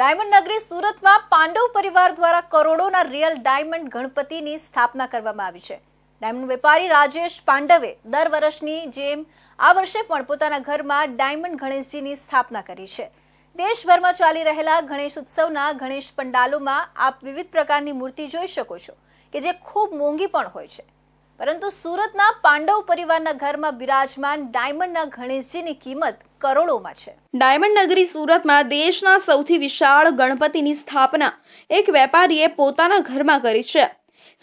Diamond નગરી સુરતમાં પાંડવ પરિવાર દ્વારા કરોડોના રિયલ ડાયમંડ ગણપતિની સ્થાપના કરવામાં આવી છે. ડાયમંડ વેપારી રાજેશ પાંડવે દર વર્ષની જેમ આ વર્ષે પણ પોતાના ઘરમાં ડાયમંડ ગણેશજીની સ્થાપના કરી છે. દેશભરમાં ચાલી રહેલા ગણેશ ઉત્સવના ગણેશ પંડાલોમાં આપ વિવિધ પ્રકારની મૂર્તિ જોઈ શકો છો, કે જે ખૂબ મોંઘી પણ હોય છે. પરંતુ સુરતના પાંડવ પરિવારના ઘરમાં બિરાજમાન ડાયમંડના ગણેશજીની કિંમત કરોડોમાં છે. ડાયમંડ નગરી સુરતમાં દેશના સૌથી વિશાળ ગણપતિની સ્થાપના એક વેપારીએ પોતાના ઘરમાં કરી છે.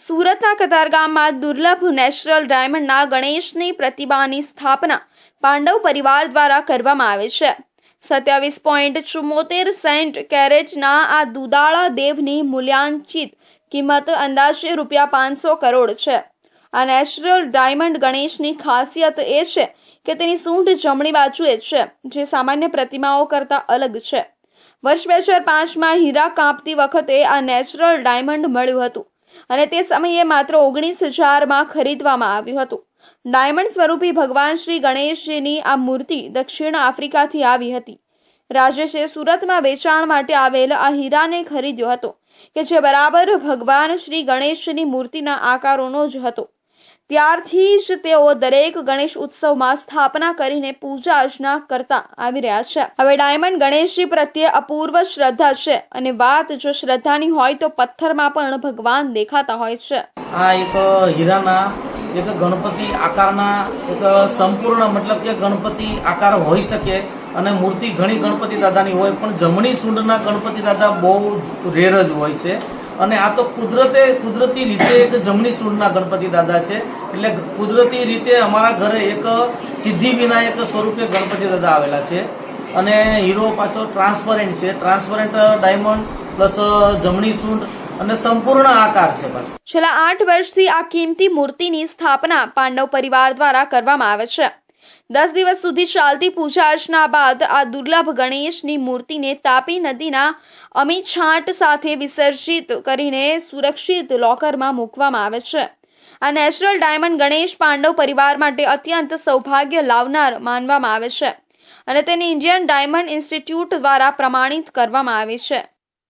સુરતના કતારગામમાં દુર્લભ નેચરલ ડાયમંડના ગણેશની પ્રતિમાની સ્થાપના પાંડવ પરિવાર દ્વારા કરવામાં આવે છે. સત્યાવીસ પોઈન્ટ ચુમ્મોતેર સેન્ટ કેરેટના આ દુદાળા દેવની મૂલ્યાંકિત કિંમત અંદાજે રૂપિયા પાંચસો કરોડ છે. આ નેચરલ ડાયમંડ ગણેશની ખાસિયત એ છે કે તેની સૂંઢ જમણી બાજુએ છે, જે સામાન્ય પ્રતિમાઓ કરતાં અલગ છે. વર્ષ બે હજાર પાંચમાં હીરા કાપતી વખતે આ નેચરલ ડાયમંડ મળ્યું હતું અને તે સમયે માત્ર ઓગણીસ હજારમાં ખરીદવામાં આવ્યું હતું. ડાયમંડ સ્વરૂપી ભગવાન શ્રી ગણેશજીની આ મૂર્તિ દક્ષિણ આફ્રિકાથી આવી હતી. રાજેશે સુરતમાં વેચાણ માટે આવેલ આ હીરાને ખરીદ્યો હતો, કે જે બરાબર ભગવાન શ્રી ગણેશની મૂર્તિના આકારોનો જ હતો. ત્યારથી જ તેઓ દરેક ગણેશ ઉત્સવમાં સ્થાપના કરીને પૂજા અર્ચના કરતા આવી રહ્યા છે. હવે ડાયમંડ ગણેશજી પ્રત્યે અપૂર્વ શ્રદ્ધા છે અને વાત જો શ્રદ્ધાની હોય તો પથ્થરમાં પણ ભગવાન દેખાતા હોય છે. આ એક હીરાના, એક ગણપતિ આકારના, એક સંપૂર્ણ મતલબ કે ગણપતિ આકાર હોઈ શકે અને મૂર્તિ ઘણી ગણપતિ દાદાની હોય, પણ જમણી સૂંઢના ગણપતિ દાદા બહુ રેર જ હોય છે. અને આ તો કુદરતે, કુદરતી રીતે એક જમણી સૂળના ગણપતિ દાદા છે. એટલે કુદરતી રીતે અમારા ઘરે એક સિદ્ધિ વિનાયક સ્વરૂપે ગણપતિ દાદા આવેલા છે. અને હીરો પાછો ટ્રાન્સપરન્ટ છે. ટ્રાન્સપરન્ટ, ડાયમંડ પ્લસ જમણી સૂંઢ અને સંપૂર્ણ આકાર છે પાછો. છેલ્લા આઠ વર્ષથી આ કિંમતી મૂર્તિની સ્થાપના પાંડવ પરિવાર દ્વારા કરવામાં આવે છે. દસ દિવસ સુધી ચાલતી પૂજા અર્ચના બાદ આ દુર્લભ ગણેશની મૂર્તિને તાપી નદીના અમી છાંટ સાથે વિસર્જિત કરીને સુરક્ષિત લોકરમાં મૂકવામાં આવે છે. આ નેચરલ ડાયમંડ ગણેશ પાંડવ પરિવાર માટે અત્યંત સૌભાગ્ય લાવનાર માનવામાં આવે છે અને તેને ઇન્ડિયન ડાયમંડ ઇન્સ્ટિટ્યૂટ દ્વારા પ્રમાણિત કરવામાં આવે છે.